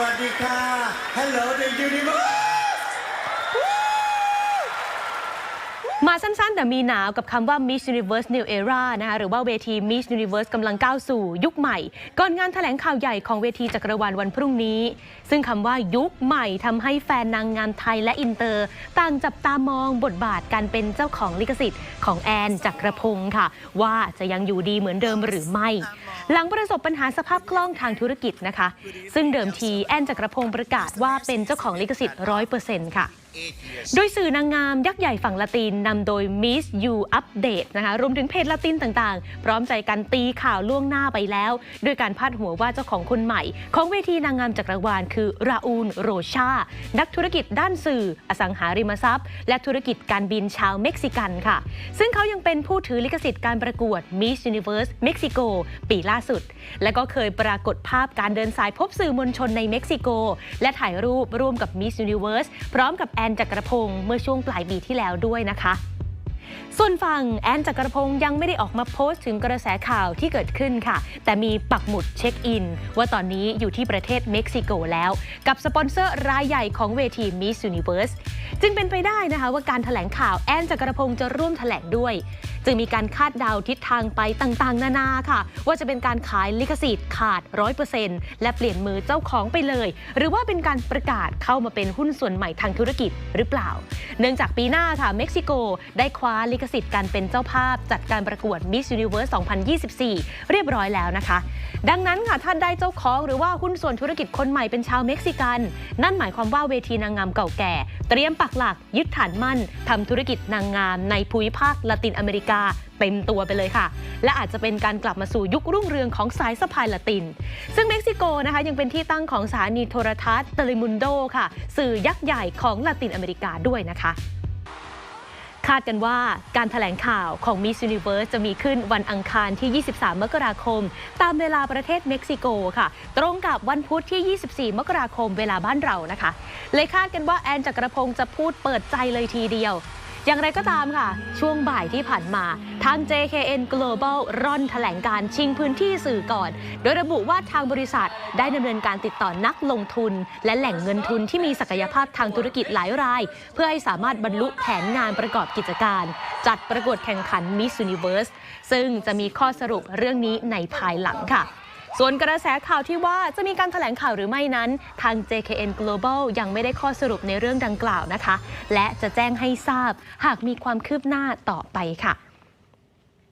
วัสดีค่ะ Hello the universe มาสั้นๆ แต่มีหนาวกับคำว่า Miss Universe New Era นะคะหรือว่าเวที Miss Universe กำลังก้าวสู่ยุคใหม่ ก่อนงานแถลงข่าวใหญ่ของเวทีจักรวาลวันพรุ่งนี้ ซึ่งคำว่ายุคใหม่ทำให้แฟนนางงามไทยและอินเตอร์ ต่างจับตามองบทบาทการเป็นเจ้าของลิขสิทธิ์ของแอนจักรพงศ์ค่ะ ว่าจะยังอยู่ดีเหมือนเดิมหรือไม่ หลังประสบปัญหาสภาพคล่องทางธุรกิจนะคะ ซึ่งเดิมทีแอนจักรพงศ์ประกาศว่าเป็นเจ้าของลิขสิทธิ์ร้อยเปอร์เซ็นต์ค่ะโดยสื่อนางงามยักษ์ใหญ่ฝั่งละตินนำโดย Miss You Update นะคะรวมถึงเพจละตินต่างๆ พร้อมใจกันตีข่าวล่วงหน้าไปแล้ว ด้วยการพาดหัวว่าเจ้าของคนใหม่ ของเวทีนางงามจักรวาลคือราอูลโรชา นักธุรกิจด้านสื่อ อสังหาริมทรัพย์ และธุรกิจการบินชาวเม็กซิกันค่ะ ซึ่งเขายังเป็นผู้ถือลิขสิทธิ์การประกวด Miss Universe Mexico ปีล่าสุด และก็เคยปรากฏภาพการเดินสายพบสื่อมวลชนในเม็กซิโก และถ่ายรูปร่วมกับ Miss Universe พร้อมกับแอนจักรพงศ์เมื่อช่วงปลายปีที่แล้วด้วยนะคะ ส่วนฝั่งแอนจักรพงศ์ยังไม่ได้ออกมาโพสต์ถึงกระแสข่าวที่เกิดขึ้นค่ะ แต่มีปักหมุดเช็คอิน ว่าตอนนี้อยู่ที่ประเทศเม็กซิโกแล้ว กับสปอนเซอร์รายใหญ่ของเวที Miss Universe จึงเป็นไปได้นะคะว่าการถแถลงข่าวแอนจักรพงศ์จะร่วมถแถลงด้วย จึงมีการคาดเดาทิศทางไปต่างๆ นานาค่ะ ว่าจะเป็นการขายลิขสิทธิ์ขาด 100%และเปลี่ยนมือเจ้าของไปเลย หรือว่าเป็นการประกาศเข้ามาเป็นหุ้นส่วนใหม่ทางธุรกิจหรือเปล่า เนื่องจากปีหน้าค่ะเม็กซิโก ได้คว้าลิขสิทธิ์การเป็นเจ้าภาพ จัดการประกวด Miss Universe 2024 เรียบร้อยแล้วนะคะ ดังนั้นค่ะท่านได้เจ้าของหรือว่าหุ้นส่วนธุรกิจคนใหม่เป็นชาวเม็กซิกัน นั่นหมายความว่าเวทีนางงามเก่าแก่ เตรียมปักหลักยึดฐานมั่นทำธุรกิจนางงามในภูมิภาคละตินอเมริกาเต็มตัวไปเลยค่ะ และอาจจะเป็นการกลับมาสู่ยุครุ่งเรืองของสายสะพายละติน ซึ่งเม็กซิโกนะคะยังเป็นที่ตั้งของสถานีโทรทัศน์เตลิมุนโดค่ะ สื่อยักษ์ใหญ่ของละตินอเมริกาด้วยนะคะคาดกันว่าการถแถลงข่าวของ Miss Universe จะมีขึ้นวันอังคารที่ 23 มกราคม ตามเวลาประเทศเม็กซิโกค่ะ ตรงกับวันพุธที่ 24 มกราคมเวลาบ้านเรานะคะ เลยคาดกันว่าแอนจักรพงศ์จะพูดเปิดใจเลยทีเดียว อย่างไรก็ตามค่ะ ช่วงบ่ายที่ผ่านมา ทาง JKN Global ร่อนแถลงการชิงพื้นที่สื่อก่อน โดยระบุว่าทางบริษัทได้ดำเนินการติดต่อนักลงทุน และแหล่งเงินทุนที่มีศักยภาพทางธุรกิจหลายราย เพื่อให้สามารถบรรลุแผนงานประกอบกิจการ จัดประกวดแข่งขัน Miss Universe ซึ่งจะมีข้อสรุปเรื่องนี้ในภายหลังค่ะ ส่วนกระแสข่าวที่ว่าจะมีการถแถลงข่าวหรือไม่นั้น ทาง JKN Global ยังไม่ได้ข้อสรุปในเรื่องดังกล่าวนะคะ และจะแจ้งให้ทราบหากมีความคืบหน้าต่อไปค่ะ